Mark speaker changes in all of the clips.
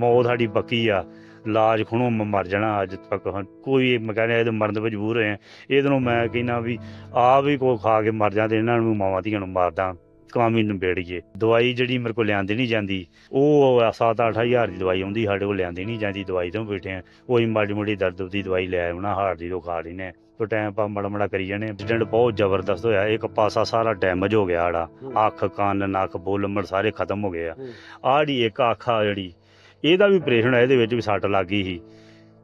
Speaker 1: ਮੌਤ ਸਾਡੀ ਪੱਕੀ ਆ। ਲਾਜ ਖੁਣੋਂ ਮ- ਮਰ ਜਾਣਾ ਅੱਜ ਤੱਕ। ਕੋਈ ਮੈਂ ਕਹਿੰਦਾ ਇਹਦੇ ਮਰਨ ਤੋਂ ਮਜਬੂਰ ਹੋਏ ਆ। ਇਹਦੇ ਨੂੰ ਮੈਂ ਕਹਿੰਦਾ ਵੀ ਆਪ ਵੀ ਕੋ ਖਾ ਕੇ ਮਰ ਜਾਂਦੇ ਇਹਨਾਂ ਨੂੰ ਮਾਵਾਂ ਧੀਆਂ ਨੂੰ ਮਾਰਦਾ ਕਾਮੀ ਨਿਬੇੜੀਏ ਦਵਾਈ ਜਿਹੜੀ ਮੇਰੇ ਕੋਲ ਲਿਆਂਦੀ ਨਹੀਂ ਜਾਂਦੀ ਉਹ 7-8 ਹਜ਼ਾਰ ਦੀ ਦਵਾਈ ਆਉਂਦੀ ਸਾਡੇ ਕੋਲ ਲਿਆਂਦੀ ਨਹੀਂ ਜਾਂਦੀ ਦਵਾਈ ਤੋਂ ਬੈਠੇ ਆ। ਉਹੀ ਮਾੜੀ ਮੋਟੀ ਦਰਦ ਦੀ ਦਵਾਈ ਲੈ ਆਉਣਾ ਹਾਰਟ ਦੀ ਤੋਂ ਖਾ ਲੈਨੇ ਤੋ ਟਾਈਮ ਪਾ ਮੜਾ ਮੜਾ ਕਰੀ ਜਾਣੇ ਐਕਸੀਡੈਂਟ ਬਹੁਤ ਜ਼ਬਰਦਸਤ ਹੋਇਆ। ਇੱਕ ਪਾਸਾ ਸਾਰਾ ਡੈਮੇਜ ਹੋ ਗਿਆ ਆੜਾ ਅੱਖ ਕੰਨ ਨੱਕ ਬੁੱਲ ਸਾਰੇ ਖਤਮ ਹੋ ਗਏ ਆ। ਆੜੀ ਇੱਕ ਅੱਖ ਆ ਜਿਹੜੀ ਇਹਦਾ ਵੀ ਆਪਰੇਸ਼ਨ ਆ ਇਹਦੇ ਵਿੱਚ ਵੀ ਸੱਟ ਲੱਗ ਗਈ ਸੀ।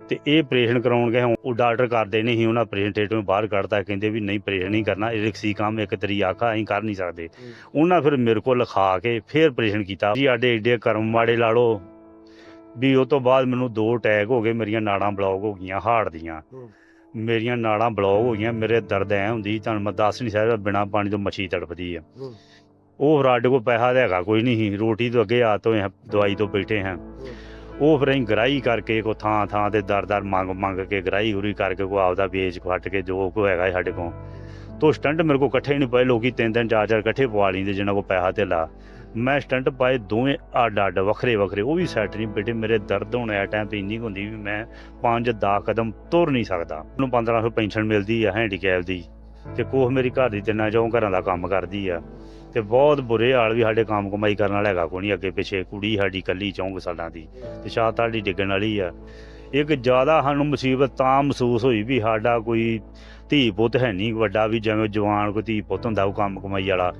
Speaker 1: ਤੇ ਇਹ ਆਪਰੇਸ਼ਨ ਕਰਾਉਣ ਗਏ ਉਹ ਡਾਕਟਰ ਕਰਦੇ ਨਹੀਂ ਸੀ ਉਹਨਾਂ ਆਪਰੇਸ਼ਨ ਥੀਏਟਰ ਨੂੰ ਬਾਹਰ ਕੱਢਤਾ ਕਹਿੰਦੇ ਵੀ ਨਹੀਂ ਆਪਰੇਸ਼ਨ ਨਹੀਂ ਕਰਨਾ ਇਹ ਰਿਕਸੀ ਕੰਮ ਇੱਕ ਤਰੀ ਆਖਾ ਅਸੀਂ ਕਰ ਨਹੀਂ ਸਕਦੇ। ਉਹਨਾਂ ਫਿਰ ਮੇਰੇ ਕੋਲ ਲਿਖਾ ਕੇ ਫਿਰ ਆਪਰੇਸ਼ਨ ਕੀਤਾ। ਜੀ ਆਡੇ ਏਡੇ ਕਰਮ ਮਾੜੇ ਲਾ ਲਓ। ਵੀ ਉਹ ਤੋਂ ਬਾਅਦ ਮੈਨੂੰ ਦੋ ਅਟੈਕ ਹੋ ਗਏ ਮੇਰੀਆਂ ਨਾੜਾਂ ਬਲੌਕ ਹੋ ਗਈਆਂ ਹਾਰਟ ਦੀਆਂ।
Speaker 2: ਹੂੰ।
Speaker 1: ਮੇਰੀਆਂ ਨਾੜਾਂ ਬਲੌਕ ਹੋ ਗਈਆਂ ਮੇਰੇ ਦਰਦ ਐ ਹੁੰਦੀ ਤੁਹਾਨੂੰ ਮੈਂ ਦੱਸ ਨਹੀਂ ਸਕਦਾ ਬਿਨਾ ਪਾਣੀ ਤੋਂ ਮੱਛੀ ਤੜਫਦੀ ਆ। ਉਹ ਫਿਰ ਸਾਡੇ ਕੋਲ ਪੈਸਾ ਤਾਂ ਹੈਗਾ, ਕੋਈ ਨਹੀਂ ਸੀ। ਰੋਟੀ ਤੋਂ ਅੱਗੇ ਆ ਤੋਂ ਦਵਾਈ ਤੋਂ ਬੈਠੇ ਹਾਂ। ਉਹ ਫਿਰ ਅਸੀਂ ਗਰਾਈ ਕਰਕੇ ਕੋ ਥਾਂ ਥਾਂ ਤੇ ਦਰ ਦਰ ਮੰਗ ਮੰਗ ਕੇ ਗਰਾਈ ਉਰੀ ਕਰਕੇ ਕੋ ਆਪਦਾ ਵੇਚ ਫੱਟ ਕੇ ਜੋ ਕੋ ਹੈਗਾ ਸਾਡੇ ਕੋਲ। ਤੋ ਸਟੰਟ ਮੇਰੇ ਕੋ ਇਕੱਠੇ ਨਹੀਂ ਪਏ, ਲੋਕੀ ਤਿੰਨ ਤਿੰਨ ਚਾਰ ਚਾਰ ਇਕੱਠੇ ਪਵਾ ਲੈਂਦੇ ਜਿਨ੍ਹਾਂ ਕੋ ਪੈਸਾ ਤੇ ਲਾ। ਮੈਂ ਸਟੰਟ ਪਾਏ ਦੋਵੇਂ ਅੱਡ ਅੱਡ, ਵੱਖਰੇ ਵੱਖਰੇ, ਉਹ ਵੀ ਸੈੱਟ ਨਹੀਂ ਬੇਟੇ ਮੇਰੇ ਦਰਦ ਹੋਣ ਆ ਟਾਈਮ ਤੇ ਇੰਨੀ ਕੁ ਹੁੰਦੀ ਵੀ ਮੈਂ 5-10 ਕਦਮ ਤੁਰ ਨਹੀਂ ਸਕਦਾ। ਮੈਨੂੰ 1500 ਪੈਨਸ਼ਨ ਮਿਲਦੀ ਆ ਹੈਂਡੀਕੈਪ ਦੀ। ਤੇ ਕੋਹ ਮੇਰੀ ਘਰ ਦੀ ਤਿੰਨਾਂ ਚੋਂ ਘਰਾਂ ਦਾ ਕੰਮ ਕਰਦੀ ਆ। ਤੇ ਬਹੁਤ ਬੁਰੇ ਹਾਲ ਵੀ ਸਾਡੇ ਕੰਮ ਕਮਾਈ ਕਰਨ ਵਾਲਾ ਹੈਗਾ ਕੋਈ ਨਹੀਂ ਅੱਗੇ ਪਿੱਛੇ ਕੁੜੀ ਸਾਡੀ ਕੱਲੀ ਚੌਂਕ ਸਾਲਾਂ ਦੀ ਤੇ ਛਾਤ ਸਾਡੀ ਡਿੱਗਣ ਵਾਲੀ ਆ। ਇੱਕ ਜ਼ਿਆਦਾ ਸਾਨੂੰ ਮੁਸੀਬਤ ਤਾਂ ਮਹਿਸੂਸ ਹੋਈ ਵੀ ਸਾਡਾ ਕੋਈ ਧੀ ਪੁੱਤ ਹੈ ਨਹੀਂ ਵੱਡਾ ਵੀ ਜਿਵੇਂ ਜਵਾਨ ਕੋਈ ਧੀ ਪੁੱਤ ਹੁੰਦਾ ਉਹ ਕੰਮ ਕਮਾਈ ਵਾਲਾ।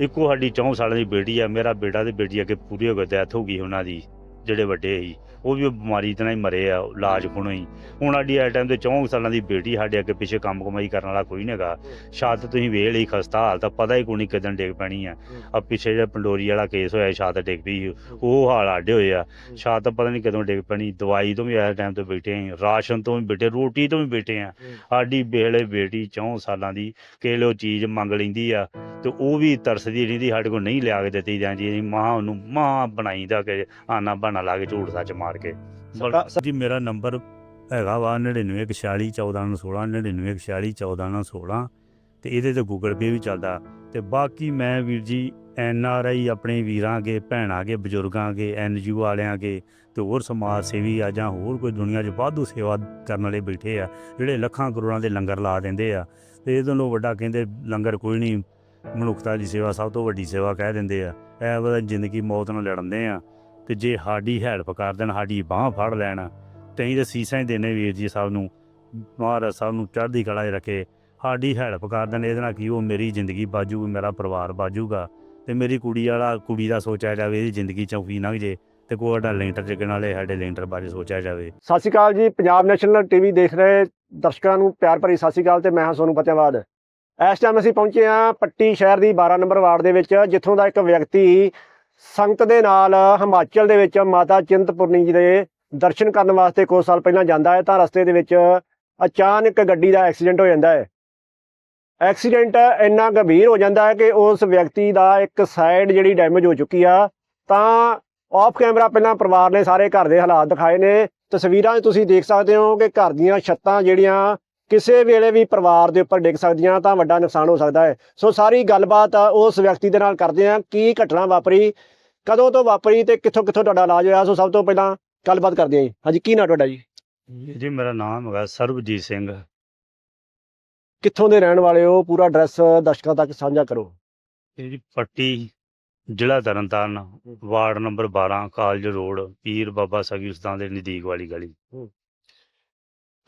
Speaker 1: ਇੱਕੋ ਸਾਡੀ ਚੌਂਕ ਸਾਲਾਂ ਦੀ ਬੇਟੀ ਆ, ਮੇਰਾ ਬੇਟਾ ਤੇ ਬੇਟੀ ਅੱਗੇ ਪੂਰੀ ਹੋ ਗਈ ਡੈਥ ਹੋ ਗਈ ਉਹਨਾਂ ਦੀ, ਜਿਹੜੇ ਵੱਡੇ ਸੀ। ਉਹ ਵੀ ਉਹ ਬਿਮਾਰੀ ਤੇ ਨਾਲ ਹੀ ਮਰੇ ਆ ਇਲਾਜ ਖੁਣੋ ਹੀ। ਹੁਣ ਸਾਡੀ ਐ ਟਾਈਮ ਤੇ ਚੌਂਕ ਸਾਲਾਂ ਦੀ ਬੇਟੀ ਸਾਡੇ ਅੱਗੇ ਪਿੱਛੇ ਕੰਮ ਕਮਾਈ ਕਰਨ ਵਾਲਾ ਕੋਈ ਨਹੀਂਗਾ ਛੱਤ ਤੁਸੀਂ ਵੇਖ ਲਈ ਖਸਤਾ ਹਾਲ ਤਾਂ ਪਤਾ ਹੀ ਕੋਈ ਨਹੀਂ ਕਿਦਣ ਡਿੱਗ ਪੈਣੀ ਆ। ਆ ਪਿੱਛੇ ਜਿਹੜਾ ਪੰਡੋਰੀ ਵਾਲਾ ਕੇਸ ਹੋਇਆ ਛਾਤ ਡਿੱਗ ਪਈ ਸੀ, ਉਹ ਹਾਲ ਆਡੇ ਹੋਏ ਆ। ਛੱਤ ਪਤਾ ਨਹੀਂ ਕਦੋਂ ਡਿੱਗ ਪੈਣੀ। ਦਵਾਈ ਤੋਂ ਵੀ ਇਸ ਟਾਈਮ ਤੇ ਬੈਠੇ ਆ ਰਾਸ਼ਨ ਤੋਂ ਵੀ ਬੈਠੇ ਰੋਟੀ ਤੋਂ ਵੀ ਬੈਠੇ ਆ। ਸਾਡੀ ਬੇਲੇ ਬੇਟੀ ਚੌਂ ਸਾਲਾਂ ਦੀ ਕਿਲੋ ਚੀਜ਼ ਮੰਗ ਲੈਂਦੀ ਆ ਤੇ ਉਹ ਵੀ ਤਰਸਦੀ ਰਹਿੰਦੀ ਸਾਡੇ ਕੋਲ ਨਹੀਂ ਲਿਆ ਕੇ ਦਿੱਤੀ ਜਾਂਦੀ। ਅਸੀਂ ਮਾਂ ਉਹਨੂੰ ਮਾਂ ਬਣਾਈਦਾ ਕਿ ਆਨਾ ਬਣਾ ਲਾ ਕੇ ਝੂਠ ਸੱਚ ਮਾਰ ਕੇ
Speaker 2: ਸਰਕਾ-
Speaker 1: ਜੀ ਮੇਰਾ ਨੰਬਰ ਹੈਗਾ ਵਾ 991414 ਤੇ ਇਹਦੇ ਤੇ ਗੂਗਲ ਪੇ ਵੀ ਚੱਲਦਾ। ਤੇ ਬਾਕੀ ਮੈਂ ਵੀਰ ਜੀ ਐਨ ਆਰ ਆਈ ਆਪਣੇ ਵੀਰਾਂ ਅਗੇ ਭੈਣਾਂ ਅਗੇ ਬਜ਼ੁਰਗਾਂ ਅਗੇ ਐਨ ਜੀ ਵਾਲਿਆਂ ਅਗੇ ਤੇ ਹੋਰ ਸਮਾਜ ਸੇਵੀ ਆ ਜਾਂ ਹੋਰ ਕੋਈ ਦੁਨੀਆ 'ਚ ਵਾਧੂ ਸੇਵਾ ਕਰਨ ਵਾਲੇ ਬੈਠੇ ਆ ਜਿਹੜੇ ਲੱਖਾਂ ਕਰੋੜਾਂ ਦੇ ਲੰਗਰ ਲਾ ਦਿੰਦੇ ਆ। ਤੇ ਇਹਦੋਂ ਲੋ ਵੱਡਾ ਕਹਿੰਦੇ ਲੰਗਰ ਕੋਈ ਨਹੀਂ ਮਨੁੱਖਤਾ ਦੀ ਸੇਵਾ ਸਭ ਤੋਂ ਵੱਡੀ ਸੇਵਾ ਕਹਿ ਦਿੰਦੇ ਆ। ਵਾ ਜ਼ਿੰਦਗੀ ਮੌਤ ਨਾਲ ਲੜਨਦੇ ਆ। ਤੇ ਜੇ ਸਾਡੀ ਹੈਲਪ ਕਰ ਦੇਣ, ਸਾਡੀ ਬਾਹ ਫੜ ਲੈਣ, ਤੇ ਅਸੀਂ ਸੀਸਾਂ ਹੀ ਦੇਣੇ ਵੀਰ ਜੀ ਸਭ ਨੂੰ। ਮਹਾਰਾਜ ਸਾਹਿਬ ਨੂੰ ਚੜ੍ਹਦੀ ਕਲਾ 'ਚ ਰੱਖੇ। ਸਾਡੀ ਹੈਲਪ ਕਰ ਦੇਣ, ਇਹਦੇ ਨਾਲ ਕੀ ਉਹ ਮੇਰੀ ਜ਼ਿੰਦਗੀ ਬਾਜੂ ਮੇਰਾ ਪਰਿਵਾਰ ਬਾਜੂਗਾ। ਤੇ ਮੇਰੀ ਕੁੜੀ ਵਾਲਾ, ਕੁੜੀ ਦਾ ਸੋਚਿਆ ਜਾਵੇ, ਇਹਦੀ ਜ਼ਿੰਦਗੀ ਚੌਕੀ ਲੰਘ ਜੇ, ਤੇ ਕੋਈ ਸਾਡਾ ਲੈਂਟਰ ਚੱਕਣ ਵਾਲੇ, ਸਾਡੇ ਲੈਂਟਰ ਬਾਰੇ ਸੋਚਿਆ ਜਾਵੇ।
Speaker 2: ਸਤਿ ਸ਼੍ਰੀ ਅਕਾਲ ਜੀ, ਪੰਜਾਬ ਨੈਸ਼ਨਲ ਟੀਵੀ ਦੇਖ ਰਹੇ ਦਰਸ਼ਕਾਂ ਨੂੰ ਪਿਆਰ ਭਰੀ ਸਤਿ ਸ਼੍ਰੀ ਅਕਾਲ ਤੇ ਮੈਂ ਹਾਂ ਸੋਨੂੰ ਫਤਿਆਬਾਦ। ਇਸ ਟਾਈਮ ਅਸੀਂ ਪਹੁੰਚੇ ਹਾਂ ਪੱਟੀ ਸ਼ਹਿਰ ਦੀ 12 ਨੰਬਰ ਵਾਰਡ ਦੇ ਵਿੱਚ, ਜਿੱਥੋਂ ਦਾ ਇੱਕ ਵਿਅਕਤੀ ਸੰਗਤ ਦੇ ਨਾਲ ਹਿਮਾਚਲ ਦੇ ਵਿੱਚ ਮਾਤਾ ਚਿੰਤਪੁਰਨੀ ਜੀ ਦੇ ਦਰਸ਼ਨ ਕਰਨ ਵਾਸਤੇ ਕੁਝ ਸਾਲ ਪਹਿਲਾਂ ਜਾਂਦਾ ਹੈ, ਤਾਂ ਰਸਤੇ ਦੇ ਵਿੱਚ ਅਚਾਨਕ ਗੱਡੀ ਦਾ ਐਕਸੀਡੈਂਟ ਹੋ ਜਾਂਦਾ ਹੈ। ਐਕਸੀਡੈਂਟ ਇੰਨਾ ਗੰਭੀਰ ਹੋ ਜਾਂਦਾ ਹੈ ਕਿ ਉਸ ਵਿਅਕਤੀ ਦਾ ਇੱਕ ਸਾਈਡ ਜਿਹੜੀ ਡੈਮੇਜ ਹੋ ਚੁੱਕੀ ਆ। ਤਾਂ ਆਫ ਕੈਮਰਾ ਪਹਿਲਾਂ ਪਰਿਵਾਰ ਨੇ ਸਾਰੇ ਘਰ ਦੇ ਹਾਲਾਤ ਦਿਖਾਏ ਨੇ। ਤਸਵੀਰਾਂ ਤੁਸੀਂ ਦੇਖ ਸਕਦੇ ਹੋ ਕਿ ਘਰ ਦੀਆਂ ਛੱਤਾਂ ਜਿਹੜੀਆਂ ਕਿਸੇ ਵੇਲੇ ਵੀ ਪਰਿਵਾਰ ਦੇ ਉੱਪਰ ਡਿੱਗ ਸਕਦੀਆਂ ਤਾਂ ਵੱਡਾ ਨੁਕਸਾਨ ਹੋ ਸਕਦਾ ਹੈ। ਸੋ ਸਾਰੀ ਗੱਲਬਾਤ ਉਸ ਵਿਅਕਤੀ ਦੇ ਨਾਲ ਕਰਦੇ ਹਾਂ। ਕੀ ਘਟਨਾ ਵਾਪਰੀ ਕਦੋਂ ਤੋਂ ਵਾਪਰੀ ਤੇ ਕਿੱਥੋਂ ਕਿੱਥੋਂ ਤੁਹਾਡਾ ਇਲਾਜ ਹੋਇਆ? ਸੋ ਸਭ ਤੋਂ ਪਹਿਲਾਂ ਗੱਲਬਾਤ ਕਰਦੇ ਹਾਂ ਜੀ। ਹਾਂਜੀ ਕੀ ਨਾਂ ਤੁਹਾਡਾ ਜੀ?
Speaker 1: ਜੀ ਮੇਰਾ ਨਾਮ ਹੈਗਾ ਸਰਬਜੀਤ ਸਿੰਘ।
Speaker 2: ਕਿੱਥੋਂ ਦੇ ਰਹਿਣ ਵਾਲੇ ਹੋ? ਪੂਰਾ ਐਡਰੈਸ ਦਰਸ਼ਕਾਂ ਤੱਕ ਸਾਂਝਾ ਕਰੋ।
Speaker 1: ਇਹ ਜੀ ਪੱਟੀ ਜ਼ਿਲ੍ਹਾ Tarn Taran ward number 12 college road ਪੀਰ ਬਾਬਾ ਸਗੀ ਉਸਤਾਨ ਦੇ ਨਜ਼ਦੀਕ ਵਾਲੀ ਗਲੀ।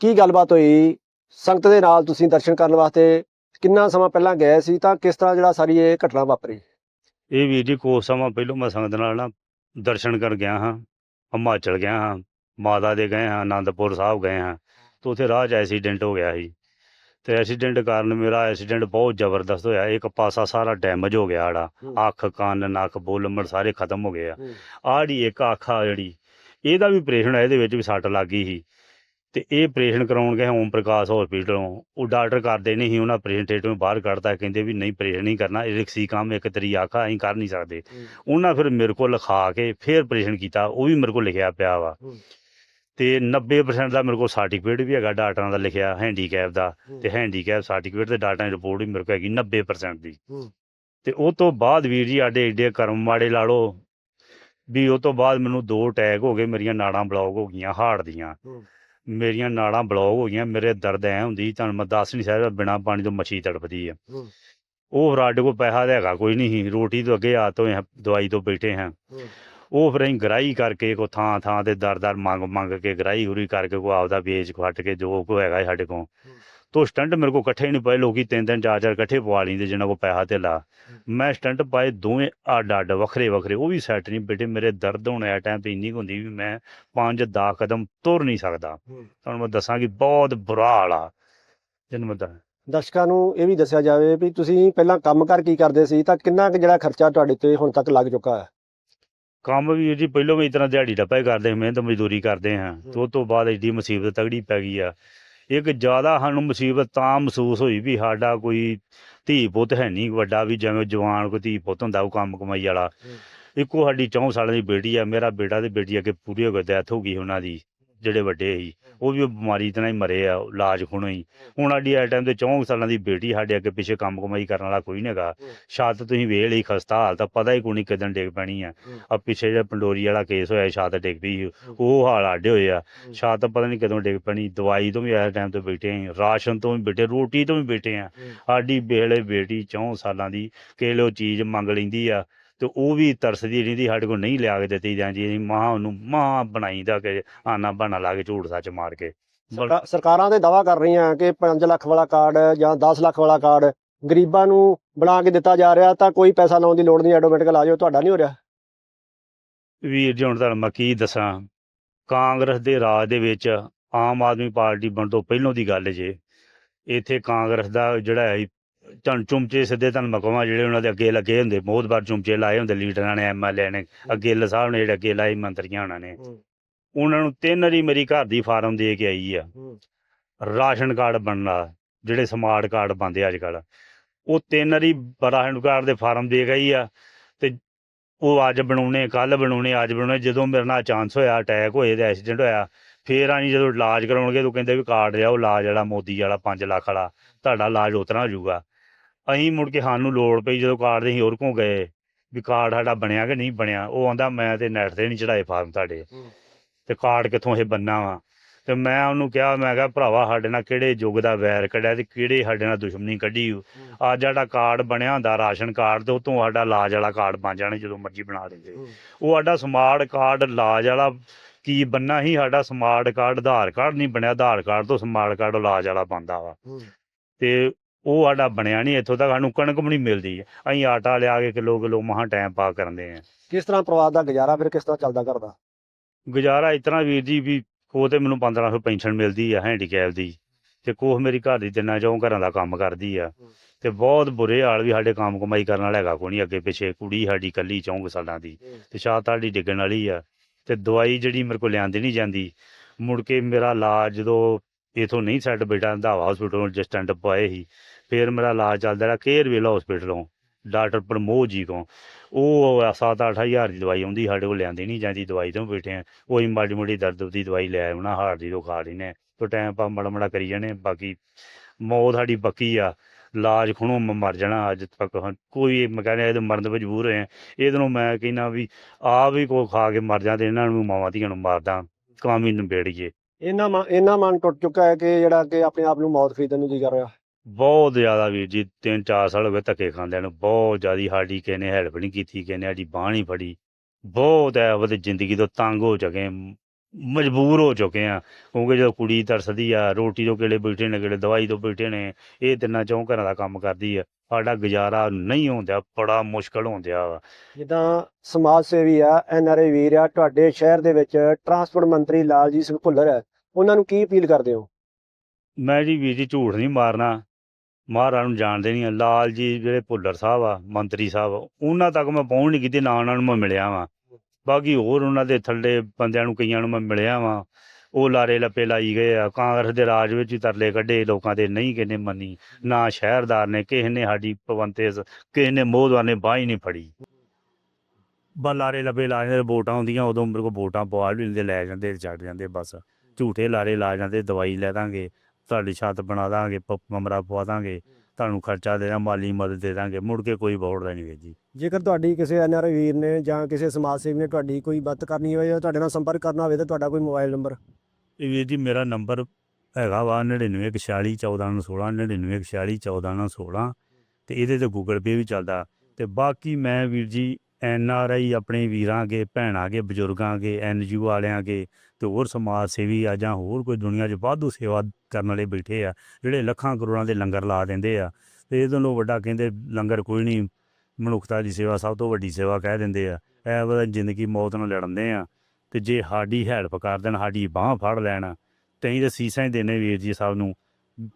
Speaker 2: ਕੀ ਗੱਲਬਾਤ ਹੋਈ? ਸੰਗਤ ਦੇ ਨਾਲ ਤੁਸੀਂ ਦਰਸ਼ਨ ਕਰਨ ਵਾਸਤੇ ਕਿੰਨਾ ਸਮਾਂ ਪਹਿਲਾਂ ਗਏ ਸੀ ਤਾਂ ਕਿਸ ਤਰ੍ਹਾਂ ਜਿਹੜਾ ਸਾਰੀ ਇਹ ਘਟਨਾ ਵਾਪਰੀ?
Speaker 1: ਇਹ ਵੀਰ ਜੀ ਕੁਛ ਸਮਾਂ ਪਹਿਲੋਂ ਮੈਂ ਸੰਗਤ ਨਾਲ ਨਾ ਦਰਸ਼ਨ ਕਰ ਗਿਆ ਹਾਂ ਹਿਮਾਚਲ ਗਿਆ ਹਾਂ ਮਾਤਾ ਦੇ ਗਏ ਹਾਂ ਆਨੰਦਪੁਰ ਸਾਹਿਬ ਗਏ ਹਾਂ ਤੇ ਉੱਥੇ ਰਾਹ 'ਚ ਐਕਸੀਡੈਂਟ ਹੋ ਗਿਆ ਸੀ। ਤੇ ਐਕਸੀਡੈਂਟ ਕਾਰਨ ਮੇਰਾ ਐਕਸੀਡੈਂਟ ਬਹੁਤ ਜ਼ਬਰਦਸਤ ਹੋਇਆ ਇੱਕ ਪਾਸਾ ਸਾਰਾ ਡੈਮੇਜ ਹੋ ਗਿਆ ਆੜਾ ਅੱਖ ਕੰਨ ਨੱਕ ਬੁੱਲ ਮਰ ਸਾਰੇ ਖਤਮ ਹੋ ਗਏ ਆ। ਆੜੀ ਇੱਕ ਅੱਖ ਆ ਜਿਹੜੀ ਇਹਦਾ ਵੀ ਆਪਰੇਸ਼ਨ ਆ ਇਹਦੇ ਵਿੱਚ ਵੀ ਸੱਟ ਲੱਗ ਸੀ। ਤੇ ਇਹ ਆਪਰੇਸ਼ਨ ਕਰਾਉਣ ਗਏ ਓਮ ਪ੍ਰਕਾਸ਼ ਹਸਪੀਟਲੋਂ ਉਹ ਡਾਕਟਰ ਕਰਦੇ ਨਹੀਂ ਸੀ ਉਹਨਾਂ ਆਪਰੇਸ਼ਨ ਥੀਏਟਰ ਨੂੰ ਬਾਹਰ ਕੱਢਤਾ ਕਹਿੰਦੇ ਵੀ ਨਹੀਂ ਆਪਰੇਸ਼ਨ ਨਹੀਂ ਕਰਨਾ ਇਹ ਰਿਕਸੀ ਕੰਮ ਇੱਕ ਤਰੀ ਆਖਾ ਅਸੀਂ ਕਰ ਨਹੀਂ ਸਕਦੇ। ਉਹਨਾਂ ਫਿਰ ਮੇਰੇ ਕੋਲ ਲਿਖਾ ਕੇ ਫਿਰ ਆਪਰੇਸ਼ਨ ਕੀਤਾ ਉਹ ਵੀ ਮੇਰੇ ਕੋਲ ਲਿਖਿਆ ਪਿਆ ਵਾ। ਤੇ 90% ਦਾ ਮੇਰੇ ਕੋਲ ਸਰਟੀਫਿਕੇਟ ਵੀ ਹੈਗਾ ਡਾਕਟਰਾਂ ਦਾ ਲਿਖਿਆ ਹੈਂਡੀਕੈਪ ਦਾ। ਤੇ ਹੈਂਡੀਕੈਪ ਸਰਟੀਫਿਕੇਟ ਤੇ ਡਾਟਾ ਰਿਪੋਰਟ ਵੀ ਮੇਰੇ ਕੋਲ ਹੈਗੀ 90% ਦੀ। ਤੇ ਉਹ ਤੋਂ ਬਾਅਦ ਵੀਰ ਜੀ ਆਡੇ ਏਡੇ ਕਰਮ ਮਾੜੇ ਲਾ ਲਓ ਵੀ ਉਹ ਤੋਂ ਬਾਅਦ ਮੈਨੂੰ ਦੋ ਅਟੈਕ ਹੋ ਗਏ ਮੇਰੀਆਂ ਨਾੜਾਂ ਬਲੌਕ ਹੋ ਗਈਆਂ ਹਾਰਟ ਦੀਆਂ। ਮੇਰੀਆਂ ਨਾੜਾਂ ਬਲੌਕ ਹੋ ਗਈਆਂ ਮੇਰੇ ਦਰਦ ਐ ਹੁੰਦੀ ਤੁਹਾਨੂੰ ਮੈਂ ਦੱਸ ਨਹੀਂ ਸਕਦਾ ਬਿਨਾ ਪਾਣੀ ਤੋਂ ਮੱਛੀ ਤੜਫਦੀ ਆ। ਉਹ ਫਿਰ ਸਾਡੇ ਕੋਲ ਪੈਸਾ ਤਾਂ ਹੈਗਾ ਕੋਈ ਨਹੀਂ ਰੋਟੀ ਤੋਂ ਅੱਗੇ ਹੋਏ ਹਾਂ ਦਵਾਈ ਤੋਂ ਬੈਠੇ ਹਾਂ। ਉਹ ਫਿਰ ਅਸੀਂ ਗਰਾਈ ਕਰਕੇ ਕੋ ਥਾਂ ਥਾਂ ਤੇ ਦਰ ਦਰ ਮੰਗ ਮੰਗ ਕੇ ਗਰਾਈ ਉਰੀ ਕਰਕੇ ਕੋ ਆਪਦਾ ਵੇਚ ਖੱਟ ਕੇ ਜੋ ਕੋ ਹੈਗਾ ਸਾਡੇ ਕੋਲ। ਤੋ ਸਟੰਟ ਮੇਰੇ ਕੋ ਇਕੱਠੇ ਨਹੀਂ ਪਏ ਲੋਕੀ ਤਿੰਨ ਤਿੰਨ ਚਾਰ ਚਾਰ ਇਕੱਠੇ ਪਵਾ ਲੈਂਦੇ ਜਿਨ੍ਹਾਂ ਕੋ ਪੈਸਾ ਤੇ ਲਾ। ਮੈਂ ਸਟੰਟ ਪਾਏ ਦੋਵੇਂ ਅੱਡ ਅੱਡ ਵੱਖਰੇ ਵੱਖਰੇ ਉਹ ਵੀ ਸੈੱਟ ਨਹੀਂ ਬੇਟੇ ਮੇਰੇ ਦਰਦ ਹੋਣ ਆ ਟਾਈਮ ਤੇ ਇੰਨੀ ਹੁੰਦੀ ਵੀ ਮੈਂ ਪੰਜ 10 ਕਦਮ ਤੁਰ ਨਹੀਂ ਸਕਦਾ। ਤੁਹਾਨੂੰ ਮੈਂ ਦੱਸਾਂ ਕਿ ਬਹੁਤ ਬੁਰਾ ਹਾਲ ਆ। ਜਿਹਨੂੰ ਮੈਂ ਦੱਸ
Speaker 2: ਦਰਸ਼ਕਾਂ ਨੂੰ ਇਹ ਵੀ ਦੱਸਿਆ ਜਾਵੇ ਵੀ ਤੁਸੀਂ ਪਹਿਲਾਂ ਕੰਮ ਕਰ ਕੀ ਕਰਦੇ ਸੀ ਤਾਂ ਕਿੰਨਾ ਕੁ ਜਿਹੜਾ ਖਰਚਾ ਤੁਹਾਡੇ ਤੇ ਹੁਣ ਤੱਕ ਲੱਗ ਚੁੱਕਾ ਹੈ?
Speaker 1: ਕੰਮ ਵੀ ਜੀ ਪਹਿਲਾਂ ਵੀ ਤਰ੍ਹਾਂ ਦਿਹਾੜੀ ਡੱਪਾ ਹੀ ਕਰਦੇ ਮਿਹਨਤ ਮਜ਼ਦੂਰੀ ਕਰਦੇ ਹਾਂ। ਤੇ ਤੋਂ ਬਾਅਦ ਏਡੀ ਮੁਸੀਬਤ ਤਗੜੀ ਪੈ ਗਈ ਆ। ਇੱਕ ਜ਼ਿਆਦਾ ਸਾਨੂੰ ਮੁਸੀਬਤ ਤਾਂ ਮਹਿਸੂਸ ਹੋਈ ਵੀ ਸਾਡਾ ਕੋਈ ਧੀ ਪੁੱਤ ਹੈ ਨਹੀਂ ਵੱਡਾ ਵੀ ਜਿਵੇਂ ਜਵਾਨ ਕੋਈ ਧੀ ਪੁੱਤ ਹੁੰਦਾ ਉਹ ਕੰਮ ਕਮਾਈ ਵਾਲਾ। ਇੱਕੋ ਸਾਡੀ 4 ਸਾਲਾਂ ਦੀ ਬੇਟੀ ਆ ਮੇਰਾ ਬੇਟਾ ਤੇ ਬੇਟੀ ਅੱਗੇ ਪੂਰੀ ਹੋ ਗਈ ਡੈਥ ਹੋ ਗਈ ਉਹਨਾਂ ਦੀ। ਜਿਹੜੇ ਵੱਡੇ ਸੀ ਉਹ ਵੀ ਉਹ ਬਿਮਾਰੀ ਤੇ ਹੀ ਮਰੇ ਆ ਇਲਾਜ ਖੁਣੋ ਹੀ। ਹੁਣ ਸਾਡੀ ਐ ਟਾਈਮ ਤੇ 4 ਸਾਲਾਂ ਦੀ ਬੇਟੀ ਸਾਡੇ ਅੱਗੇ ਪਿੱਛੇ ਕੰਮ ਕਮਾਈ ਕਰਨ ਵਾਲਾ ਕੋਈ ਨਹੀਂ ਹੈਗਾ। ਛੱਤ ਤੁਸੀਂ ਵੇਖ ਲਈ ਖਸਤਾ ਹਾਲ ਤਾਂ ਪਤਾ ਹੀ ਕੋਈ ਨਹੀਂ ਕਿਦਣ ਡਿੱਗ ਪੈਣੀ ਆ। ਆ ਪਿੱਛੇ ਜਿਹੜਾ ਪੰਡੋਰੀ ਵਾਲਾ ਕੇਸ ਹੋਇਆ ਛਾਤ ਡਿੱਗ ਪਈ ਸੀ, ਉਹ ਹਾਲ ਆਡੇ ਹੋਏ ਆ। ਛੱਤ ਪਤਾ ਨਹੀਂ ਕਦੋਂ ਡਿੱਗ ਪੈਣੀ ਦਵਾਈ ਤੋਂ ਵੀ ਇਸ ਟਾਈਮ ਤੇ ਬੈਠੇ ਆ ਰਾਸ਼ਨ ਤੋਂ ਵੀ ਬੈਠੇ ਰੋਟੀ ਤੋਂ ਵੀ ਬੈਠੇ ਆ। ਸਾਡੀ ਬੇਲੇ ਬੇਟੀ 4 ਸਾਲਾਂ ਦੀ ਕਿਲੋ ਚੀਜ਼ ਮੰਗ ਲੈਂਦੀ ਆ ਤੇ ਉਹ ਵੀ ਤਰਸਦੀ ਰਹਿੰਦੀ ਸਾਡੇ ਕੋਲ ਨਹੀਂ ਲਿਆ ਕੇ ਦਿੱਤੀ ਜਾਂਦੀ ਮਾਂ ਉਹਨੂੰ ਮਾਂ ਬਣਾਈਦਾ ਕਿ ਆਨਾ ਬਹਾਨਾ ਲਾ ਕੇ ਝੂਠ ਸੱਚ ਮਾਰ ਕੇ।
Speaker 2: ਸਰਕਾਰਾਂ ਦੇ ਦਾਵਾ ਕਰ ਰਹੀਆਂ ਕਿ 5 ਲੱਖ ਵਾਲਾ ਕਾਰਡ ਜਾਂ 10 ਲੱਖ ਵਾਲਾ ਕਾਰਡ ਗਰੀਬਾਂ ਨੂੰ ਬਣਾ ਕੇ ਦਿੱਤਾ ਜਾ ਰਿਹਾ ਤਾਂ ਕੋਈ ਪੈਸਾ ਲਾਉਣ ਦੀ ਲੋੜ ਨਹੀਂ ਆਟੋਮੈਟਿਕ ਆ ਜਾਓ ਤੁਹਾਡਾ ਨਹੀਂ ਹੋ ਰਿਹਾ।
Speaker 1: ਵੀਰ ਜੀ ਹੁਣ ਤੁਹਾਨੂੰ ਮੈਂ ਕੀ ਦੱਸਾਂ ਕਾਂਗਰਸ ਦੇ ਰਾਜ ਦੇ ਵਿੱਚ ਆਮ ਆਦਮੀ ਪਾਰਟੀ ਬਣਨ ਤੋਂ ਪਹਿਲਾਂ ਦੀ ਗੱਲ ਜੇ ਇੱਥੇ ਕਾਂਗਰਸ ਦਾ ਜਿਹੜਾ ਤੁਹਾਨੂੰ ਚੁੰਮਚੇ ਸਿੱਧੇ ਤੁਹਾਨੂੰ ਮੈਂ ਕਹਾਂ ਜਿਹੜੇ ਉਹਨਾਂ ਦੇ ਅੱਗੇ ਲੱਗੇ ਹੁੰਦੇ ਬਹੁਤ ਵਾਰ ਚੁੰਮਚੇ ਲਾਏ ਹੁੰਦੇ ਲੀਡਰਾਂ ਨੇ ਐਮਐਲਏ ਨੇ ਅੱਗੇ ਸਾਹਿਬ ਨੇ ਜਿਹੜੇ ਅੱਗੇ ਲਾਏ ਮੰਤਰੀਆਂ ਉਹਨਾਂ ਨੇ। ਉਹਨਾਂ ਨੂੰ ਤਿੰਨ ਵਾਰੀ ਮੇਰੀ ਘਰ ਦੀ ਫਾਰਮ ਦੇ ਕੇ ਆਈ ਆ। ਰਾਸ਼ਨ ਕਾਰਡ ਬਣਨਾ ਜਿਹੜੇ ਸਮਾਰਟ ਕਾਰਡ ਬਣਦੇ ਅੱਜ ਕੱਲ ਉਹ ਤਿੰਨ ਵਾਰੀ ਰਾਸ਼ਨ ਕਾਰਡ ਦੇ ਫਾਰਮ ਦੇ ਗਈ ਆ ਤੇ ਉਹ ਅੱਜ ਬਣਾਉਣੇ ਕੱਲ ਬਣਾਉਣੇ ਅੱਜ ਬਣਾਉਣੇ ਜਦੋਂ ਮੇਰੇ ਨਾਲ ਚਾਂਸ ਹੋਇਆ ਅਟੈਕ ਹੋਏ ਤੇ ਐਕਸੀਡੈਂਟ ਹੋਇਆ ਫੇਰ ਆਣੀ ਜਦੋਂ ਇਲਾਜ ਕਰਾਉਣਗੇ ਤੂੰ ਕਹਿੰਦੇ ਵੀ ਕਾਰਡ ਉਹ ਇਲਾਜ ਵਾਲਾ ਮੋਦੀ ਵਾਲਾ 5 ਲੱਖ ਵਾਲਾ ਤੁਹਾਡਾ ਇਲਾਜ ਉਤਨਾ ਹੋ ਜਾਊਗਾ। ਅਸੀਂ ਮੁੜ ਕੇ ਸਾਨੂੰ ਲੋੜ ਪਈ ਜਦੋਂ ਕਾਰਡ ਦੇ ਅਸੀਂ ਹੋਰ ਕੋ ਗਏ ਵੀ ਕਾਰਡ ਸਾਡਾ ਬਣਿਆ ਕਿ ਨਹੀਂ ਬਣਿਆ ਉਹ ਆਂਦਾ ਮੈਂ ਤੇ ਨੈਟ ਤੇ ਨਹੀਂ ਚੜਾਏ ਫਾਰਮ ਤੁਹਾਡੇ। ਤੇ ਕਾਰਡ ਕਿੱਥੋਂ ਇਹ ਬੰਨਾ ਵਾ? ਤੇ ਮੈਂ ਉਹਨੂੰ ਕਿਹਾ ਮੈਂ ਕਿਹਾ ਭਰਾਵਾ ਸਾਡੇ ਨਾਲ ਕਿਹੜੇ ਯੁੱਗ ਦਾ ਵੈਰ ਕੱਢਿਆ ਤੇ ਕਿਹੜੇ ਸਾਡੇ ਨਾਲ ਦੁਸ਼ਮਣੀ ਕੱਢੀ। ਅੱਜ ਸਾਡਾ ਕਾਰਡ ਬਣਿਆ ਹੁੰਦਾ ਰਾਸ਼ਨ ਕਾਰਡ ਤੇ ਉਤੋਂ ਸਾਡਾ ਇਲਾਜ ਵਾਲਾ ਕਾਰਡ ਬਣ ਜਾਣਾ ਜਦੋਂ ਮਰਜ਼ੀ ਬਣਾ ਦਿੰਦੇ ਉਹ ਸਾਡਾ ਸਮਾਰਟ ਕਾਰਡ ਇਲਾਜ ਵਾਲਾ ਕੀ ਬੰਨਾ ਹੀ ਸਾਡਾ ਸਮਾਰਟ ਕਾਰਡ ਆਧਾਰ ਕਾਰਡ ਨਹੀਂ ਬਣਿਆ ਆਧਾਰ ਕਾਰਡ ਤੋਂ ਸਮਾਰਟ ਕਾਰਡ ਇਲਾਜ ਵਾਲਾ ਬਣਦਾ ਵਾ। ਤੇ ਉਹ ਸਾਡਾ ਬਣਿਆ ਨਹੀਂ ਇੱਥੋਂ ਤੱਕ ਸਾਨੂੰ ਕਣਕ ਵੀ ਨਹੀਂ ਮਿਲਦੀ। ਅਸੀਂ ਆਟਾ ਲਿਆ ਕੇ ਕਿਲੋ ਕਿਲੋ ਮਹਾ ਟਾਈਮ ਪਾ ਕਰਦੇ ਆ
Speaker 2: ਕਿਸ ਤਰ੍ਹਾਂ ਪਰਿਵਾਰ ਦਾ ਗੁਜ਼ਾਰਾ ਫਿਰ ਕਿਸ ਤਰ੍ਹਾਂ ਚੱਲਦਾ ਕਰਦਾ
Speaker 1: ਗੁਜ਼ਾਰਾ ਇਤਨਾ ਵੀਰ ਜੀ ਵੀ ਕੋ ਤੇ ਮੈਨੂੰ 1500 ਪੈਨਸ਼ਨ ਮਿਲਦੀ ਆ ਹੈਂਡੀਕੈਪ ਦੀ। ਤੇ ਕੋਹ ਮੇਰੀ ਘਰ ਦੀ ਤਿੰਨਾਂ ਚੋਂ ਘਰਾਂ ਦਾ ਕੰਮ ਕਰਦੀ ਆ। ਤੇ ਬਹੁਤ ਬੁਰੇ ਹਾਲ ਵੀ ਸਾਡੇ ਕੰਮ ਕਮਾਈ ਕਰਨ ਵਾਲਾ ਹੈਗਾ ਕੋਈ ਨਹੀਂ ਅੱਗੇ ਪਿੱਛੇ ਕੁੜੀ ਸਾਡੀ ਕੱਲੀ ਚੌਂਕ ਸਾਲਾਂ ਦੀ। ਤੇ ਛਾਤ ਸਾਡੀ ਡਿੱਗਣ ਵਾਲੀ ਆ। ਤੇ ਦਵਾਈ ਜਿਹੜੀ ਮੇਰੇ ਕੋਲ ਲਿਆਂਦੀ ਨਹੀਂ ਜਾਂਦੀ। ਮੁੜ ਕੇ ਮੇਰਾ ਇਲਾਜ ਜਦੋਂ ਇਥੋਂ ਨਹੀਂ ਸੈੱਟ ਬੇਟਾ ਰੰਧਾਵਾ ਹਸਪੀਟਲੋਂ ਜਸਟੈਂਟ ਪਾਏ ਸੀ। ਫਿਰ ਮੇਰਾ ਇਲਾਜ ਚੱਲਦਾ ਰਿਹਾ, ਕੇਅਰ ਵੇਲਾ ਹਸਪੀਟਲੋਂ ਡਾਕਟਰ ਪ੍ਰਮੋਦ ਜੀ ਕੋਲ ਉਹ 7-8 ਹਜ਼ਾਰ ਦੀ ਦਵਾਈ ਆਉਂਦੀ, ਸਾਡੇ ਕੋਲ ਲਿਆਂਦੀ ਨਹੀਂ ਜਾਂਦੀ ਦਵਾਈ ਤੋਂ ਬੈਠੇ ਆ ਉਹੀ ਮਾੜੀ ਮੋਟੀ ਦਰਦ ਦੀ ਦਵਾਈ ਲੈ ਆਉਣਾ, ਹਾਰਟ ਦੀ ਤੋਂ ਖਾ ਲੈਨੇ ਤੋ ਟਾਈਮ ਪਾ ਮੜਾ ਮੜਾ ਕਰੀ ਜਾਣੇ ਬਾਕੀ ਮੌਤ ਸਾਡੀ ਪੱਕੀ ਆ, ਇਲਾਜ ਖੁਣੋਂ ਮਰ ਜਾਣਾ ਅੱਜ ਤੱਕ ਕੋਈ ਮੈਂ ਕਹਿੰਦਾ ਇਹਦੇ ਮਰਨ ਤੋਂ ਮਜਬੂਰ ਹੋਏ ਆ ਇਹਦੇ ਨੂੰ ਮੈਂ ਕਹਿੰਦਾ ਵੀ ਆਪ ਹੀ ਕੋਈ ਖਾ ਕੇ ਮਰ ਜਾਂ ਤੇ ਇਹਨਾਂ ਨੂੰ ਮਾਵਾਂ ਧੀਆਂ ਨੂੰ ਮਾਰਦਾ, ਕਾਮੀ ਹੀ ਨਿਬੇੜੀਏ
Speaker 2: ਇਹਨਾਂ ਮਨ ਇੰਨਾ ਮਨ ਟੁੱਟ ਚੁੱਕਾ ਹੈ ਕਿ ਜਿਹੜਾ ਕਿ ਆਪਣੇ ਆਪ ਨੂੰ ਮੌਤ ਖਰੀਦਣ ਨੂੰ ਜੀ ਕਰ ਰਿਹਾ।
Speaker 1: ਬਹੁਤ ਜ਼ਿਆਦਾ ਵੀਰ ਜੀ ਤਿੰਨ ਚਾਰ ਸਾਲ ਹੋ ਗਏ ਧੱਕੇ ਖਾਂਦਿਆਂ ਨੂੰ ਬਹੁਤ ਜ਼ਿਆਦੀ ਸਾਡੀ ਕਿਸੇ ਨੇ ਹੈਲਪ ਨਹੀਂ ਕੀਤੀ ਕਿਸੇ ਨੇ ਸਾਡੀ ਬਾਂਹ ਨਹੀਂ ਫੜੀ। ਬਹੁਤ ਐ ਉਹਦੇ ਜ਼ਿੰਦਗੀ ਤੋਂ ਤੰਗ ਹੋ ਚੁੱਕੇ ਮਜਬੂਰ ਹੋ ਚੁੱਕੇ ਆ ਕਿਉਂਕਿ ਜਦੋਂ ਕੁੜੀ ਤਰਸਦੀ ਆ ਰੋਟੀ ਤੋਂ ਕਿਹੜੇ ਬੈਠੇ ਨੇ ਕਿਹੜੇ ਦਵਾਈ ਤੋਂ ਬੈਠੇ ਨੇ ਇਹ ਤਿੰਨਾਂ ਚੌਂ ਘਰਾਂ ਦਾ ਕੰਮ ਕਰਦੀ ਆ। ਸਾਡਾ ਗੁਜ਼ਾਰਾ ਨਹੀਂ ਹੁੰਦਾ ਬੜਾ ਮੁਸ਼ਕਲ ਹੁੰਦਿਆ ਵਾ।
Speaker 2: ਜਿੱਦਾਂ ਸਮਾਜ ਸੇਵੀ ਆ ਐਨਆਰਆਈ ਵੀਰ ਆ ਤੁਹਾਡੇ ਸ਼ਹਿਰ ਦੇ ਵਿੱਚ ਟਰਾਂਸਪੋਰਟ ਮੰਤਰੀ ਲਾਲਜੀਤ ਸਿੰਘ ਭੁੱਲਰ ਹੈ ਉਹਨਾਂ ਨੂੰ ਕੀ ਅਪੀਲ ਕਰਦੇ ਹੋ?
Speaker 1: ਮੈਂ ਜੀ ਵੀਰ ਜੀ ਝੂਠ ਨਹੀਂ ਮਾਰਨਾ ਮਹਾਰਾਜ ਨੂੰ ਜਾਣਦੇ ਨਹੀਂ ਆ। ਲਾਲ ਜੀ ਜਿਹੜੇ ਭੁੱਲਰ ਸਾਹਿਬ ਆ, ਮੰਤਰੀ ਸਾਹਿਬ, ਉਹਨਾਂ ਤੱਕ ਮੈਂ ਪਹੁੰਚ ਨਹੀਂ ਕੀਤੀ ਨਾ ਉਹਨਾਂ ਨੂੰ ਮੈਂ ਮਿਲਿਆ ਵਾਂ। ਬਾਕੀ ਹੋਰ ਉਹਨਾਂ ਦੇ ਥੱਲੇ ਬੰਦਿਆਂ ਨੂੰ, ਕਈਆਂ ਨੂੰ ਮੈਂ ਮਿਲਿਆ ਵਾਂ। ਉਹ ਲਾਰੇ ਲੱਪੇ ਲਾਈ ਗਏ ਆ। ਕਾਂਗਰਸ ਦੇ ਰਾਜ ਵਿੱਚ ਵੀ ਤਰਲੇ ਕੱਢੇ, ਲੋਕਾਂ ਦੇ ਨਹੀਂ ਕਿਨੇ ਮੰਨੀ। ਨਾ ਸ਼ਹਿਰਦਾਰ ਨੇ, ਕਿਸੇ ਨੇ ਸਾਡੀ ਪਵੰਤੇ ਕਿਸੇ ਨੇ ਮੋਹਦਵਾਰ ਨੇ ਬਾਹ ਹੀ ਨਹੀਂ ਫੜੀ। ਬਸ ਲਾਰੇ ਲੱਪੇ ਲਾ ਜਾਂਦੇ, ਵੋਟਾਂ ਹੁੰਦੀਆਂ ਉਦੋਂ ਮੇਰੇ ਕੋਲ ਵੋਟਾਂ ਪਵਾ ਵੀ ਲੈਂਦੇ ਲੈ ਜਾਂਦੇ ਤੇ ਛੱਡ ਜਾਂਦੇ, ਬਸ। ਝੂਠੇ ਲਾਰੇ ਲਾ ਜਾਂਦੇ, ਦਵਾਈ ਲੈ ਦਾਂਗੇ। ਤੁਹਾਡੀ ਛੱਤ ਬਣਾ ਦਾਂਗੇ ਪ- ਕਮਰਾ ਪਵਾ ਦਾਂਗੇ ਤੁਹਾਨੂੰ ਖਰਚਾ ਦੇਣਾ ਮਾਲੀ ਮਦਦ ਦੇ ਦਾਂਗੇ ਮੁੜ ਕੇ ਕੋਈ ਬੋੜ ਨਹੀਂ ਵੀਰ ਜੀ।
Speaker 2: ਜੇਕਰ ਤੁਹਾਡੀ ਕਿਸੇ ਐਨਆਰਆਈ ਵੀਰ ਨੇ ਜਾਂ ਕਿਸੇ ਸਮਾਜ ਸੇਵੀ ਨੇ ਤੁਹਾਡੀ ਕੋਈ ਮਦਦ ਕਰਨੀ ਹੋਵੇ ਜਾਂ ਤੁਹਾਡੇ ਨਾਲ ਸੰਪਰਕ ਕਰਨਾ ਹੋਵੇ ਤਾਂ ਤੁਹਾਡਾ ਕੋਈ ਮੋਬਾਈਲ ਨੰਬਰ?
Speaker 1: ਇਹ ਵੀਰ ਜੀ ਮੇਰਾ ਨੰਬਰ ਹੈਗਾ ਵਾ 9914149916 ਤੇ ਇਹਦੇ ਤੇ ਗੂਗਲ ਪੇ ਵੀ ਚੱਲਦਾ। ਤੇ ਬਾਕੀ ਮੈਂ ਵੀਰ ਜੀ ਐਨ ਆਰ ਆਈ ਆਪਣੇ ਵੀਰਾਂ ਕੇ ਭੈਣਾਂ ਬਜ਼ੁਰਗਾਂ ਕੇ ਐਨ ਜੀ ਓ ਵਾਲਿਆਂ ਕੇ ਤੇ ਹੋਰ ਸਮਾਜ ਸੇਵੀ ਆ ਜਾਂ ਹੋਰ ਕੋਈ ਦੁਨੀਆ 'ਚ ਵਾਧੂ ਸੇਵਾ ਕਰਨ ਵਾਲੇ ਬੈਠੇ ਆ, ਜਿਹੜੇ ਲੱਖਾਂ ਕਰੋੜਾਂ ਦੇ ਲੰਗਰ ਲਾ ਦਿੰਦੇ ਆ, ਤੇ ਇਹਦੋਂ ਲੋ ਵੱਡਾ ਕਹਿੰਦੇ ਲੰਗਰ ਕੋਈ ਨਹੀਂ, ਮਨੁੱਖਤਾ ਦੀ ਸੇਵਾ ਸਭ ਤੋਂ ਵੱਡੀ ਸੇਵਾ ਕਹਿ ਦਿੰਦੇ ਆ, ਇਹ ਵਾ ਜ਼ਿੰਦਗੀ ਮੌਤ ਨਾਲ ਲੜਨਦੇ ਆ, ਤੇ ਜੇ ਸਾਡੀ ਹੈਲਪ ਕਰ ਦੇਣ, ਸਾਡੀ ਬਾਹ ਫੜ ਲੈਣ, ਤੇ ਅਸੀਂ ਤਾਂ ਸੀਸਾਂ ਹੀ ਦੇਣੇ ਵੀਰ ਜੀ ਸਾਹਿਬ ਨੂੰ,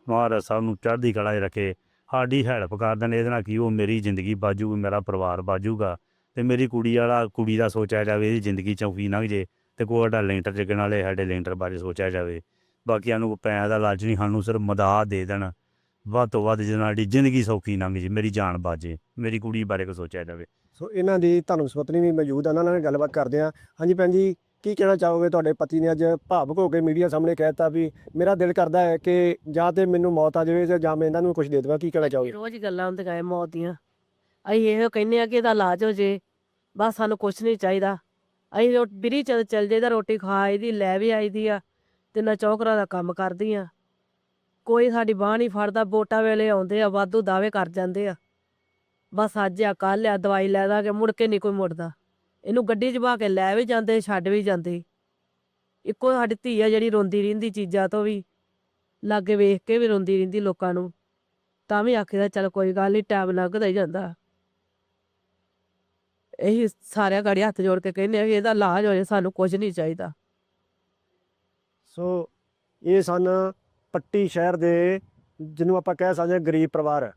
Speaker 1: ਮਹਾਰਾਜ ਸਾਹਿਬ ਨੂੰ ਚੜ੍ਹਦੀ ਕਲਾ 'ਚ ਰੱਖੇ, ਸਾਡੀ ਹੈਲਪ ਕਰ ਦੇਣ, ਇਹਦੇ ਨਾਲ ਕੀ ਉਹ ਮੇਰੀ ਜ਼ਿੰਦਗੀ ਬਾਜੂ, ਮੇਰਾ ਪਰਿਵਾਰ ਬਾਜੂਗਾ, ਤੇ ਮੇਰੀ ਕੁੜੀ ਵਾਲਾ, ਕੁੜੀ ਦਾ ਸੋਚਿਆ ਜਾਵੇ, ਇਹਦੀ ਜ਼ਿੰਦਗੀ ਚੌਕੀ ਲੰਘ ਜੇ ਤੇ ਕੋਈ ਸਾਡਾ ਲੈਂਟਰ ਚੱਕਣ ਵਾਲੇ ਸਾਡੇ ਲੈਂਟਰ ਬਾਰੇ ਸੋਚਿਆ ਜਾਵੇ। ਬਾਕੀਆਂ ਨੂੰ ਪੈਸਿਆਂ ਦਾ ਲਾਲਚ ਨਹੀਂ ਸਾਨੂੰ ਸਿਰਫ ਮਦਦ ਦੇ ਦੇਣ। ਵੱਧ ਤੋਂ ਵੱਧ ਸਾਡੀ ਜ਼ਿੰਦਗੀ ਸੌਖੀ ਲੰਘ ਜੇ ਮੇਰੀ ਜਾਨ ਬਾਜੇ ਮੇਰੀ ਕੁੜੀ ਬਾਰੇ ਕੋ ਸੋਚਿਆ ਜਾਵੇ।
Speaker 2: ਸੋ ਇਹਨਾਂ ਦੀ ਧਰਮ ਸੁਪਤਨੀ ਵੀ ਮੌਜੂਦ ਆ ਉਹਨਾਂ ਨਾਲ ਗੱਲਬਾਤ ਕਰਦੇ ਆ ਹਾਂਜੀ ਭੈਣ ਜੀ ਕੀ ਕਹਿਣਾ ਚਾਹੋਗੇ? ਤੁਹਾਡੇ ਪਤੀ ਨੇ ਅੱਜ ਭਾਵੁਕ ਹੋ ਕੇ ਮੀਡੀਆ ਸਾਹਮਣੇ ਕਹਿਤਾ ਵੀ ਮੇਰਾ ਦਿਲ ਕਰਦਾ ਹੈ ਕਿ ਜਾਂ ਤੇ ਮੈਨੂੰ ਮੌਤ ਆ ਜਾਵੇ ਜਾਂ ਮੈਂ ਇਹਨਾਂ ਨੂੰ ਕੁਝ ਦੇ ਦੇਵਾਂ। ਕੀ ਕਹਿਣਾ ਚਾਹੋਗੇ?
Speaker 3: ਰੋਜ਼ ਗੱਲਾਂ ਹੁੰਦੀਆਂ ਮੌਤ ਦੀਆਂ। ਅਸੀਂ ਇਹੋ ਕਹਿੰਦੇ ਆ ਕਿ ਇਹਦਾ ਇਲਾਜ ਹੋ ਜੇ। ਬਸ ਸਾਨੂੰ ਕੁਝ ਨਹੀਂ ਚਾਹੀਦਾ। ਅਸੀਂ ਰੋ- ਬਿਰੀ ਚਲ ਚਲ ਜਾਈਦਾ, ਰੋਟੀ ਖਾ ਆਈਦੀ, ਲੈ ਵੀ ਆਈਦੀ ਆ ਤੇ ਨਾ ਚੌਕਰਾਂ ਦਾ ਕੰਮ ਕਰਦੀ ਆ ਕੋਈ ਸਾਡੀ ਬਾਹ ਨਹੀਂ ਫੜਦਾ, ਵੋਟਾਂ ਵੇਲੇ ਆਉਂਦੇ ਆ, ਵਾਧੂ ਦਾਅਵੇ ਕਰ ਜਾਂਦੇ ਆ। ਬਸ ਅੱਜ ਆ ਕੱਲ ਆ, ਦਵਾਈ ਲੈ ਦਾਂਗੇ, ਮੁੜ ਕੇ ਨਹੀਂ ਕੋਈ ਮੁੜਦਾ। ਇਹਨੂੰ ਗੱਡੀ 'ਚ ਬਾ ਕੇ ਲੈ ਵੀ ਜਾਂਦੇ, ਛੱਡ ਵੀ ਜਾਂਦੇ। ਇੱਕੋ ਸਾਡੀ ਧੀ ਆ ਜਿਹੜੀ ਰੋਂਦੀ ਰਹਿੰਦੀ ਚੀਜ਼ਾਂ ਤੋਂ ਵੀ, ਲਾਗੇ ਵੇਖ ਕੇ ਵੀ ਰੋਂਦੀ ਰਹਿੰਦੀ ਲੋਕਾਂ ਨੂੰ। ਤਾਂ ਵੀ ਆਖੀਦਾ, ਚੱਲ ਕੋਈ ਗੱਲ ਨਹੀਂ ਟਾਈਮ ਲੰਘਦਾ ਹੀ ਜਾਂਦਾ। ਇਹੀ ਸਾਰਿਆਂ ਗਾੜੀ ਹੱਥ ਜੋੜ ਕੇ ਕਹਿੰਦੇ ਆ ਵੀ ਇਹਦਾ ਇਲਾਜ ਹੋਏ ਸਾਨੂੰ ਕੁਝ ਨਹੀਂ ਚਾਹੀਦਾ।
Speaker 2: ਸੋ ਇਹ ਸਨ ਪੱਟੀ ਸ਼ਹਿਰ ਦੇ, ਜਿਹਨੂੰ ਆਪਾਂ ਕਹਿ ਸਕਦੇ ਹਾਂ ਗਰੀਬ ਪਰਿਵਾਰ।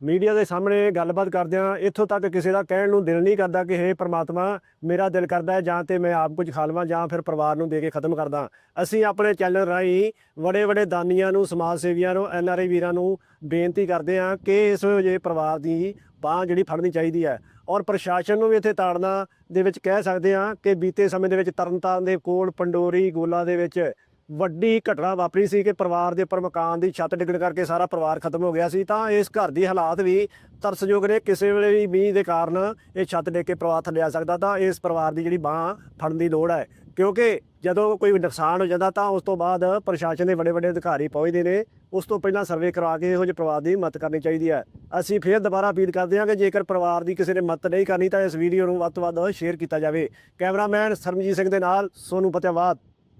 Speaker 2: ਮੀਡੀਆ ਦੇ ਸਾਹਮਣੇ ਗੱਲਬਾਤ ਕਰਦਿਆਂ ਇੱਥੋਂ ਤੱਕ ਕਿਸੇ ਦਾ ਕਹਿਣ ਨੂੰ ਦਿਲ ਨਹੀਂ ਕਰਦਾ ਕਿ, ਹੇ ਪ੍ਰਮਾਤਮਾ, ਮੇਰਾ ਦਿਲ ਕਰਦਾ ਹੈ ਜਾਂ ਤੇ ਮੈਂ ਆਪ ਕੁਝ ਖਾ ਲਵਾਂ ਜਾਂ ਫਿਰ ਪਰਿਵਾਰ ਨੂੰ ਦੇ ਕੇ ਖਤਮ ਕਰਦਾ। ਅਸੀਂ ਆਪਣੇ ਚੈਨਲ ਰਾਹੀਂ ਬੜੇ ਬੜੇ ਦਾਨੀਆਂ ਨੂੰ, ਸਮਾਜ ਸੇਵੀਆਂ ਨੂੰ ਐਨਆਰਆਈ ਵੀਰਾਂ ਨੂੰ ਬੇਨਤੀ ਕਰਦੇ ਹਾਂ ਕਿ ਇਸ ਜਿਹੇ ਪਰਿਵਾਰ ਦੀ ਬਾਹ ਜਿਹੜੀ ਫੜਨੀ ਚਾਹੀਦੀ ਹੈ। ਔਰ ਪ੍ਰਸ਼ਾਸਨ ਨੂੰ ਵੀ ਇੱਥੇ ਤਾੜਨਾ ਦੇ ਵਿੱਚ ਕਹਿ ਸਕਦੇ ਹਾਂ ਕਿ ਬੀਤੇ ਸਮੇਂ ਦੇ ਵਿੱਚ ਤਰਨਤਾਰਨ ਦੇ ਕੋਲ ਪੰਡੋਰੀ ਗੋਲਾ ਦੇ ਵਿੱਚ ਵੱਡੀ ਘਟਨਾ ਵਾਪਰੀ ਸੀ ਕਿ ਪਰਿਵਾਰ ਦੇ ਉੱਪਰ ਮਕਾਨ ਦੀ ਛੱਤ ਡਿੱਗਣ ਕਰਕੇ ਸਾਰਾ ਪਰਿਵਾਰ ਖਤਮ ਹੋ ਗਿਆ ਸੀ। ਤਾਂ ਇਸ ਘਰ ਦੀ ਹਾਲਾਤ ਵੀ ਤਰਸਯੋਗ ਨੇ। ਕਿਸੇ ਵੇਲੇ ਵੀ ਮੀਂਹ ਦੇ ਕਾਰਨ ਇਹ ਛੱਤ ਡਿੱਗ ਕੇ ਪਰਿਵਾਰ ਥੱਲੇ ਆ ਸਕਦਾ ਤਾਂ ਇਸ ਪਰਿਵਾਰ ਦੀ ਜਿਹੜੀ ਬਾਹ ਫੜਨ ਦੀ ਲੋੜ ਹੈ। ਕਿਉਂਕਿ ਜਦੋਂ ਕੋਈ ਨੁਕਸਾਨ ਹੋ ਜਾਂਦਾ ਤਾਂ ਉਸ ਤੋਂ ਬਾਅਦ ਪ੍ਰਸ਼ਾਸਨ ਦੇ ਵੱਡੇ ਵੱਡੇ ਅਧਿਕਾਰੀ ਪਹੁੰਚਦੇ ਨੇ। ਉਸ ਤੋਂ ਪਹਿਲਾਂ ਸਰਵੇ ਕਰਵਾ ਕੇ ਇਹੋ ਜਿਹੇ ਪਰਿਵਾਰ ਦੀ ਮਦਦ ਕਰਨੀ ਚਾਹੀਦੀ ਹੈ। ਅਸੀਂ ਫੇਰ ਦੁਬਾਰਾ ਅਪੀਲ ਕਰਦੇ ਹਾਂ ਕਿ ਜੇਕਰ ਪਰਿਵਾਰ ਦੀ ਕਿਸੇ ਨੇ ਮਦਦ ਨਹੀਂ ਕਰਨੀ ਤਾਂ ਇਸ ਵੀਡੀਓ ਨੂੰ ਵੱਧ ਤੋਂ ਵੱਧ ਸ਼ੇਅਰ ਕੀਤਾ ਜਾਵੇ। ਕੈਮਰਾਮੈਨ ਸਰਮਜੀਤ ਸਿੰਘ ਦੇ ਨਾਲ ਸੋਨੂ ਫਤਿਆਬਾਦ